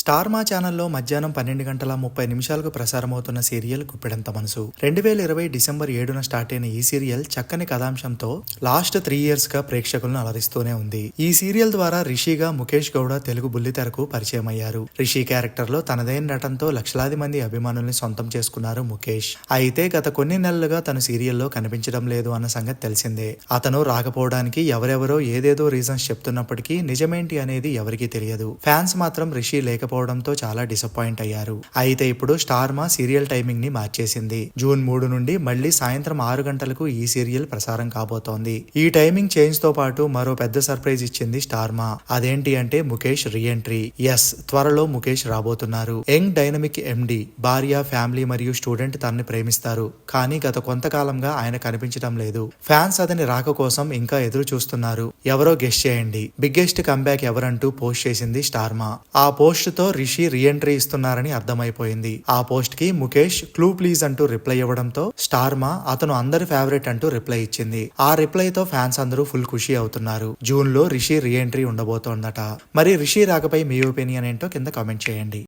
Star మా ఛానల్లో మధ్యాహ్నం పన్నెండు గంటల ముప్పై నిమిషాలకు ప్రసారమవుతున్న సీరియల్ గుప్పెడంత మనసు. రెండు వేల ఇరవై డిసెంబర్ ఏడున స్టార్ట్ అయిన ఈ సీరియల్ చక్కని కథాంశంతో లాస్ట్ త్రీ ఇయర్స్గా ప్రేక్షకులను అలరిస్తూనే ఉంది. ఈ సీరియల్ ద్వారా రిషిగా ముఖేష్ గౌడ తెలుగు బుల్లితెరకు పరిచయం అయ్యారు రిషి క్యారెక్టర్లో తనదైన నటనతో లక్షలాది మంది అభిమానుల్ని సొంతం చేసుకున్నారు ముఖేష్. అయితే గత కొన్ని నెలలుగా తను సీరియల్లో కనిపించడం లేదు అన్న సంగతి తెలిసిందే. అతను రాకపోవడానికి ఎవరెవరో ఏదేదో రీజన్స్ చెప్తున్నప్పటికీ నిజమేంటి అనేది ఎవరికీ తెలియదు. ఫ్యాన్స్ మాత్రం రిషి లేకపోవడంతో చాలా డిసప్పాయింట్ అయ్యారు. అయితే ఇప్పుడు స్టార్ మా సీరియల్ టైమింగ్ని మార్చేసింది. జూన్ మూడు నుండి మళ్ళీ సాయంత్రం ఆరు గంటలకు ఈ సీరియల్ ప్రసారం కాబోతోంది. ఈ టైమింగ్ చేంజ్తో పాటు మరో పెద్ద సర్ప్రైజ్ ఇచ్చింది స్టార్ మా. అదేంటి అంటే ముఖేష్ రీఎంట్రీ. ఎస్ త్వరలో ముఖేష్ రాబోతున్నారు. యంగ్ డైనమిక్ ఎండి భార్య ఫ్యామిలీ మరియు స్టూడెంట్ తనని ప్రేమిస్తారు. కానీ గత కొంతకాలంగా ఆయన కనిపించడం లేదు. ఫ్యాన్స్ అతని రాక కోసం ఇంకా ఎదురు చూస్తున్నారు. ఎవరో గెస్ట్ చేయండి. బిగ్గెస్ట్ కంబ్యాక్ ఎవరంటూ పోస్ట్ చేసింది స్టార్మా ఆ పోస్ట్తో రిషి రీఎంట్రీ ఇస్తున్నారని అర్థమైపోయింది. ఆ పోస్ట్కి ముఖేష్ క్లూ ప్లీజ్ అంటూ రిప్లై ఇవ్వడంతో స్టార్మా అతను అందరి ఫేవరెట్ అంటూ రిప్లై ఇచ్చింది. ఆ రిప్లై తో ఫ్యాన్స్ అందరూ ఫుల్ ఖుషి అవుతున్నారు. జూన్లో రిషి రీఎంట్రీ ఉండబోతోందట. మరి రిషి రాకపై మీ ఒపీనియన్ ఏంటో కింద కామెంట్ చేయండి.